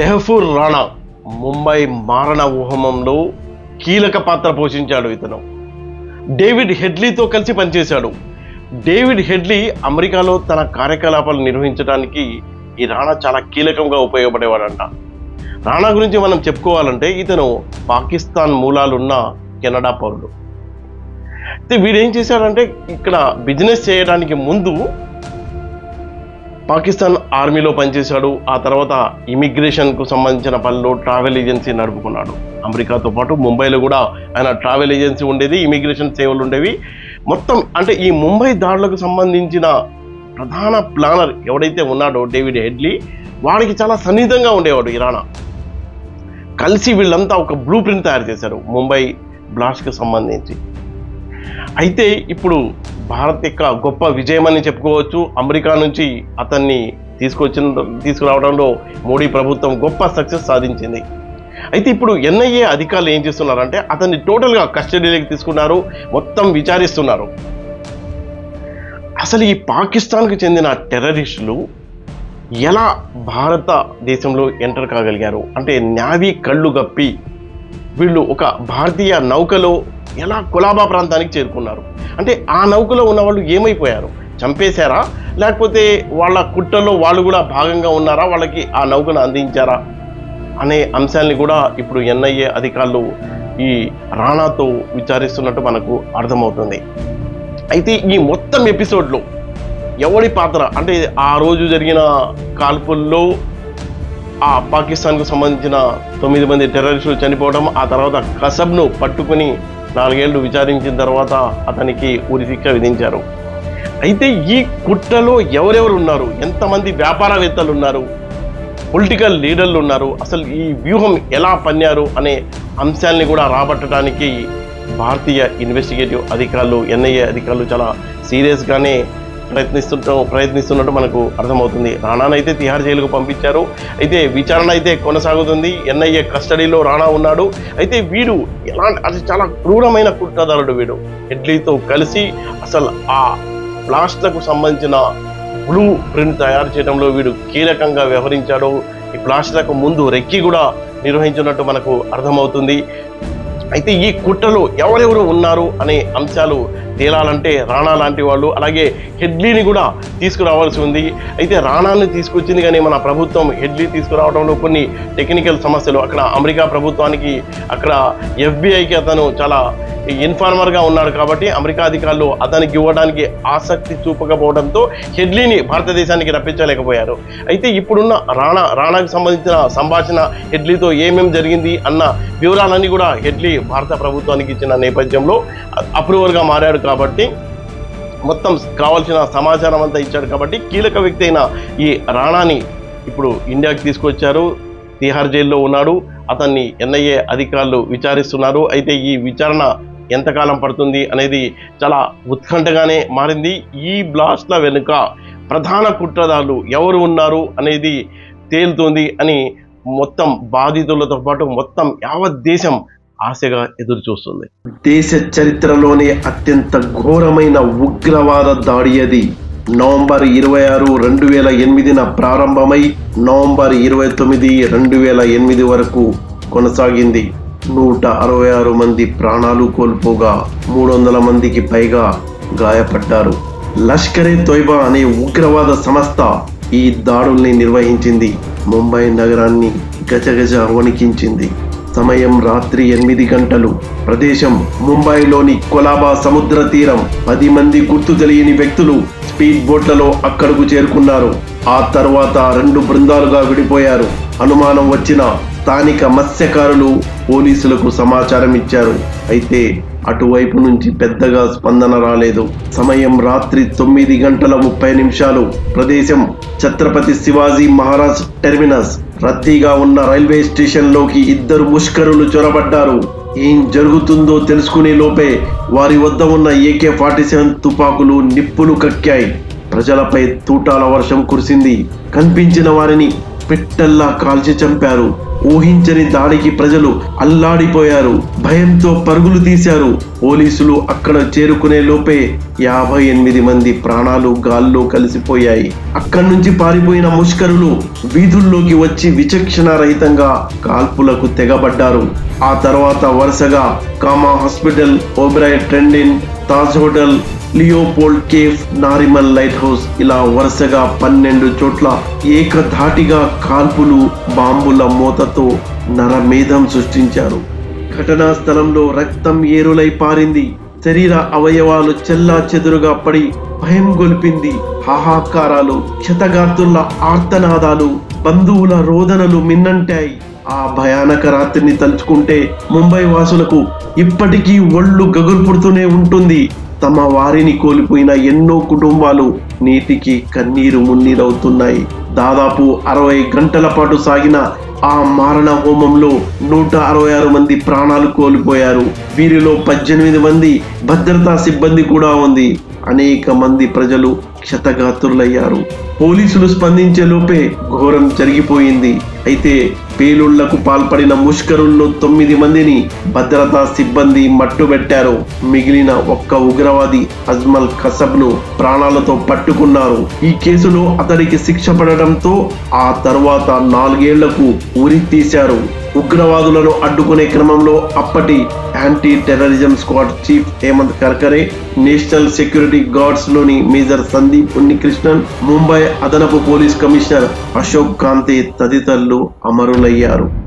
తెహఫూర్ రాణా ముంబై మారణ ఊహమంలో కీలక పాత్ర పోషించాడు ఇతను. డేవిడ్ హెడ్లీతో కలిసి పనిచేశాడు. డేవిడ్ హెడ్లీ అమెరికాలో తన కార్యకలాపాలు నిర్వహించడానికి ఈ రాణా చాలా కీలకంగా ఉపయోగపడేవాడంట. రాణా గురించి మనం చెప్పుకోవాలంటే ఇతను పాకిస్తాన్ మూలాలున్న కెనడా పౌరుడు. అయితే వీడేం చేశాడంటే ఇక్కడ బిజినెస్ చేయడానికి ముందు పాకిస్తాన్ ఆర్మీలో పనిచేశాడు. ఆ తర్వాత ఇమిగ్రేషన్కు సంబంధించిన పనులు ట్రావెల్ ఏజెన్సీ నడుపుకున్నాడు. అమెరికాతో పాటు ముంబైలో కూడా ఆయన ట్రావెల్ ఏజెన్సీ ఉండేది ఇమిగ్రేషన్ సేవలు ఉండేవి. మొత్తం అంటే ఈ ముంబై దాడులకు సంబంధించిన ప్రధాన ప్లానర్ ఎవడైతే ఉన్నాడో డేవిడ్ హెడ్లీ వాడికి చాలా సన్నిహితంగా ఉండేవాడు ఇరానా. కలిసి వీళ్ళంతా ఒక బ్లూ ప్రింట్ తయారు చేశారు ముంబై బ్లాస్ట్కి సంబంధించి. అయితే ఇప్పుడు భారత్ యొక్క గొప్ప విజయం అని చెప్పుకోవచ్చు. అమెరికా నుంచి అతన్ని తీసుకొచ్చిన తీసుకురావడంలో మోడీ ప్రభుత్వం గొప్ప సక్సెస్ సాధించింది. అయితే ఇప్పుడు ఎన్ఐఏ అధికారులు ఏం చేస్తున్నారంటే అతన్ని టోటల్గా కస్టడీలోకి తీసుకున్నారు మొత్తం విచారిస్తున్నారు. అసలు ఈ పాకిస్తాన్కు చెందిన టెర్రరిస్టులు ఎలా భారతదేశంలో ఎంటర్ కాగలిగారు? అంటే నావీ కళ్ళు గప్పి వీళ్ళు ఒక భారతీయ నౌకలో ఎలా కులాబా ప్రాంతానికి చేరుకున్నారు? అంటే ఆ నౌకలో ఉన్న వాళ్ళు ఏమైపోయారు? చంపేశారా? లేకపోతే వాళ్ళ కుట్రలో వాళ్ళు కూడా భాగంగా ఉన్నారా? వాళ్ళకి ఆ నౌకను అందించారా? అనే అంశాన్ని కూడా ఇప్పుడు ఎన్ఐఏ అధికారులు ఈ రాణాతో విచారిస్తున్నట్టు మనకు అర్థమవుతుంది. అయితే ఈ మొత్తం ఎపిసోడ్లో ఎవడి పాత్ర? అంటే ఆ రోజు జరిగిన కాల్పుల్లో ఆ పాకిస్తాన్కు సంబంధించిన తొమ్మిది మంది టెర్రరిస్టులు చనిపోవడం ఆ తర్వాత కసబ్ను పట్టుకుని నాలుగేళ్ళు విచారించిన తర్వాత అతనికి ఉరి శిక్ష విధించారు. అయితే ఈ కుట్రలో ఎవరెవరు ఉన్నారు? ఎంతమంది వ్యాపారవేత్తలు ఉన్నారు? పొలిటికల్ లీడర్లు ఉన్నారు? అసలు ఈ వ్యూహం ఎలా పన్నారు అనే అంశాల్ని కూడా రాబట్టడానికి భారతీయ ఇన్వెస్టిగేటివ్ అధికారులు ఎన్ఐఏ అధికారులు చాలా సీరియస్గానే ప్రయత్నిస్తుంటూ ప్రయత్నిస్తున్నట్టు మనకు అర్థమవుతుంది. రాణానైతే తిహార్ జైలుకు పంపించారు. అయితే విచారణ అయితే కొనసాగుతుంది. ఎన్ఐఏ కస్టడీలో రాణా ఉన్నాడు. అయితే వీడు ఎలాంటి అది చాలా క్రూరమైన కుట్రదారుడు వీడు. ఎడ్లీతో కలిసి అసలు ఆ ప్లాస్ట్లకు సంబంధించిన బ్లూ ప్రింట్ తయారు చేయడంలో వీడు కీలకంగా వ్యవహరించాడు. ఈ ప్లాస్ట్లకు ముందు రెక్కి కూడా నిర్వహించినట్టు మనకు అర్థమవుతుంది. అయితే ఈ కుట్రలో ఎవరెవరు ఉన్నారు అనే అంశాలు తేలాలంటే రాణా లాంటి వాళ్ళు అలాగే హెడ్లీని కూడా తీసుకురావాల్సి ఉంది. అయితే రాణాన్ని తీసుకొచ్చింది కానీ మన ప్రభుత్వం హెడ్లీ తీసుకురావడంలో కొన్ని టెక్నికల్ సమస్యలు. అక్కడ అమెరికా ప్రభుత్వానికి అక్కడ ఎఫ్బిఐకి అతను చాలా ఇన్ఫార్మర్గా ఉన్నాడు కాబట్టి అమెరికా అధికారులు అతనికి ఇవ్వడానికి ఆసక్తి చూపకపోవడంతో హెడ్లీని భారతదేశానికి రప్పించలేకపోయారు. అయితే ఇప్పుడున్న రాణా రాణాకు సంబంధించిన సంభాషణ హెడ్లీతో ఏమేమి జరిగింది అన్న వివరాలన్నీ కూడా హెడ్లీ భారత ప్రభుత్వానికి ఇచ్చిన నేపథ్యంలో అప్రూవల్గా మారాడు. కాబట్టి మొత్తం కావాల్సిన సమాచారం అంతా ఇచ్చాడు కాబట్టి కీలక వ్యక్తి అయిన ఈ రాణాని ఇప్పుడు ఇండియాకి తీసుకొచ్చారు. తిహార్ జైల్లో ఉన్నాడు. అతన్ని ఎన్ఐఏ అధికారులు విచారిస్తున్నారు. అయితే ఈ విచారణ ఎంతకాలం పడుతుంది అనేది చాలా ఉత్కంఠగానే మారింది. ఈ బ్లాస్ట్ల వెనుక ప్రధాన కుట్రదారులు ఎవరు ఉన్నారు అనేది తేలుతుంది అని మొత్తం బాధితులతో పాటు మొత్తం యావత్ దేశం ఆశగా ఎదురు చూస్తుంది దేశ చరిత్రలోనే అత్యంత ఘోరమైన ఉగ్రవాద దాడి అది. నవంబర్ ఇరవై ఆరు రెండు వేల ఎనిమిదిన ప్రారంభమై నవంబర్ ఇరవై తొమ్మిది రెండు వేల ఎనిమిది వరకు కొనసాగింది. నూట అరవై ఆరు మంది ప్రాణాలు కోల్పోగా మూడు వందల మందికి పైగా గాయపడ్డారు. లష్కరే తోయిబా అనే ఉగ్రవాద సంస్థ ఈ దాడుల్ని నిర్వహించింది. ముంబై నగరాన్ని గజగజ వణికించింది. సమయం రాత్రి ఎనిమిది గంటలు. ప్రదేశం ముంబైలోని కొలాబా సముద్ర తీరం. పది మంది గుర్తు తెలియని వ్యక్తులు స్పీడ్ బోట్లలో అక్కడకు చేరుకున్నారు. ఆ తర్వాత రెండు బృందాలుగా విడిపోయారు. అనుమానం వచ్చిన స్థానిక మత్స్యకారులు పోలీసులకు సమాచారం ఇచ్చారు అయితే అటువైపు నుంచి పెద్దగా స్పందన రాలేదు. సమయం రాత్రి తొమ్మిది గంటల ముప్పై నిమిషాలు. ప్రదేశం ఛత్రపతి శివాజీ మహారాజ్ టెర్మినస్. రద్దీగా ఉన్న రైల్వే స్టేషన్లోకి ఇద్దరు ముష్కరులు చొరబడ్డారు. ఏం జరుగుతుందో తెలుసుకునే లోపే వారి వద్ద ఉన్న ఏకే ఫార్టీ సెవెన్ తుపాకులు నిప్పులు కక్కాయి. ప్రజలపై తూటాల వర్షం కురిసింది. కనిపించిన వారిని పిట్టల్లా కాల్చి చంపారు. ఊహించని దాడికి ప్రజలు అల్లాడిపోయారు. భయంతో పరుగులు తీశారు. పోలీసులు అక్కడ చేరుకునే లోపే యాభై ఎనిమిది మంది ప్రాణాలు గాల్లో కలిసిపోయాయి. అక్కడి నుంచి పారిపోయిన ముష్కరులు వీధుల్లోకి వచ్చి విచక్షణ రహితంగా కాల్పులకు తెగబడ్డారు. ఆ తర్వాత వరుసగా Cama hospital Oberoi Trident Taj hotel Leopold cafe Nariman light house ఇలా వరుసగా పన్నెండు చోట్ల ఏకధాటిగా కాల్పులు బాంబుల మూతతో నరమేధం సృష్టించారు. ఘటనా స్థలంలో రక్తం ఏరులై పారింది. శరీర అవయవాలు చెల్లా చెదురుగా పడి భయం గొల్పింది. హాహాకారాలు క్షతగాతుల ఆర్తనాదాలు బంధువుల రోదనలు మిన్నంటాయి. ఆ భయానక రాత్రిని తలుచుకుంటే ముంబై వాసులకు ఇప్పటికీ ఒళ్ళు గగులు పుడుతూనే ఉంటుంది. తమ వారిని కోల్పోయిన ఎన్నో కుటుంబాలు నీటికి కన్నీరు మున్నీరవుతున్నాయి. దాదాపు అరవై గంటల పాటు సాగిన ఆ మారణ హోమంలో నూట అరవై ఆరు మంది ప్రాణాలు కోల్పోయారు. వీరిలో పద్దెనిమిది మంది భద్రతా సిబ్బంది కూడా ఉంది. అనేక మంది ప్రజలు క్షతగాత్రులయ్యారు. పోలీసులు స్పందించే లోపే ఘోరం జరిగిపోయింది. అయితే పేలుళ్ళకు పాల్పడిన ముష్కరుల్లో తొమ్మిది మందిని భద్రతా సిబ్బంది మట్టుబెట్టారు. మిగిలిన ఒక్క ఉగ్రవాది అజ్మల్ కసబ్ను ప్రాణాలతో పట్టుకున్నారు. ఈ కేసులో అతడికి శిక్ష పడడంతో ఆ తర్వాత నాలుగేళ్ళకు ఉరి తీశారు. ఉగ్రవాదులను అడ్డుకునే క్రమంలో అప్పటి anti terrorism squad chief Hemant Karkare national security గార్డ్స్లోని major Sandeep Unnikrishnan Mumbai అదనపు పోలీస్ కమిషనర్ అశోక్ కాంతే తదితరులు అమరులయ్యారు.